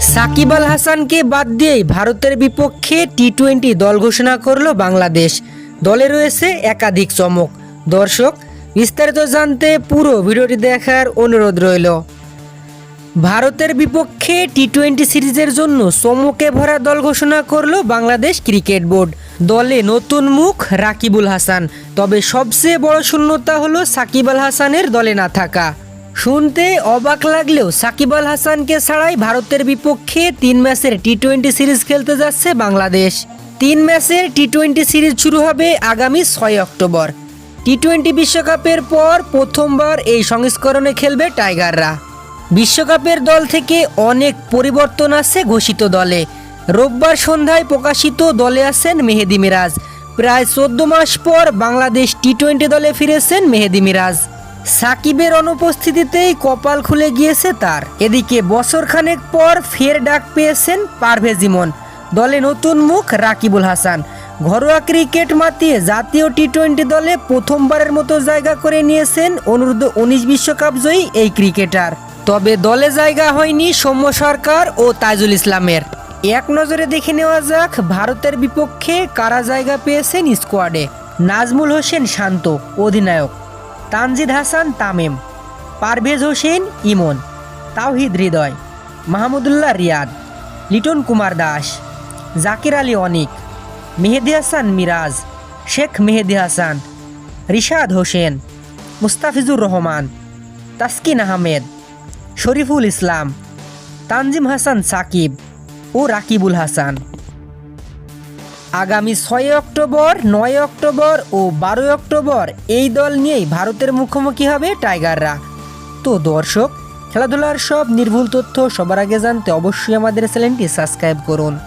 সাকিব আল হাসানকে বাদ দিয়েই ভারতের বিপক্ষে টি টোয়েন্টি দল ঘোষণা করল বাংলাদেশ। দলে রয়েছে একাধিক চমক। দর্শক, বিস্তারিত জানতে পুরো ভিডিওটি দেখার অনুরোধ রইল। ভারতের বিপক্ষে টি টোয়েন্টি সিরিজের জন্য চমকে ভরা দল ঘোষণা করল বাংলাদেশ ক্রিকেট বোর্ড। দলে নতুন মুখ রাকিবুল হাসান, তবে সবচেয়ে বড় শূন্যতা হলো সাকিব আল হাসানের দলে না থাকা। শুনতে অবাক লাগলেও সাকিব আল হাসানকে ছাড়াই ভারতের বিপক্ষে তিন ম্যাচের টি টোয়েন্টি সিরিজ খেলতে যাচ্ছে বাংলাদেশ। তিন ম্যাচের টি টোয়েন্টি সিরিজ শুরু হবে আগামী ছয় অক্টোবর। টি টোয়েন্টি বিশ্বকাপের পর প্রথমবার এই সংস্করণে খেলবে টাইগাররা। বিশ্বকাপের দল থেকে অনেক পরিবর্তন আছে ঘোষিত দলে। রোববার সন্ধ্যায় প্রকাশিত দলে আছেন মেহেদি মিরাজ। প্রায় চোদ্দ মাস পর বাংলাদেশ টি টোয়েন্টি দলে ফিরেছেন মেহেদি মিরাজ। সাকিবের অনুপস্থিতিতেই কপাল খুলে গিয়েছে তার। এদিকে বছরখানেক পর ফের ডাক পেয়েছেন পারভেজ ইমন। দলে নতুন মুখ রাকিবুল হাসান। ঘরোয়া ক্রিকেট মাতিয়ে জাতীয় টি টোয়েন্টি দলে প্রথমবারের মতো জায়গা করে নিয়েছেন অনূর্ধ্ব উনিশ বিশ্বকাপ জয়ী এই ক্রিকেটার। তবে দলে জায়গা হয়নি সৌম্য সরকার ও তাজুল ইসলামের। এক নজরে দেখে নেওয়া যাক ভারতের বিপক্ষে কারা জায়গা পেয়েছেন স্কোয়াডে। নাজমুল হোসেন শান্ত, অধিনায়ক। তানজিদ হাসান, তামিম। পারভেজ হোসেন, ইমন। তাওহিদ হৃদয়। মাহমুদুল্লাহ রিয়াদ। লিটন কুমার দাস। জাকির আলী অনিক। মেহেদি হাসান মিরাজ। শেখ মেহেদি হাসান। রিশাদ হোসেন। মুস্তাফিজুর রহমান। তাসকিন আহমেদ। শরীফুল ইসলাম। তানজিম হাসান সাকিব। ও রাকিবুল হাসান। আগামী ছয় অক্টোবর, নয় অক্টোবর ও বারোই অক্টোবর এই দল নিয়েই ভারতের মুখোমুখি হবে টাইগাররা। তো দর্শক, খেলাধুলার সব নির্ভুল তথ্য সবার আগে জানতে অবশ্যই আমাদের চ্যানেলটি সাবস্ক্রাইব করুন।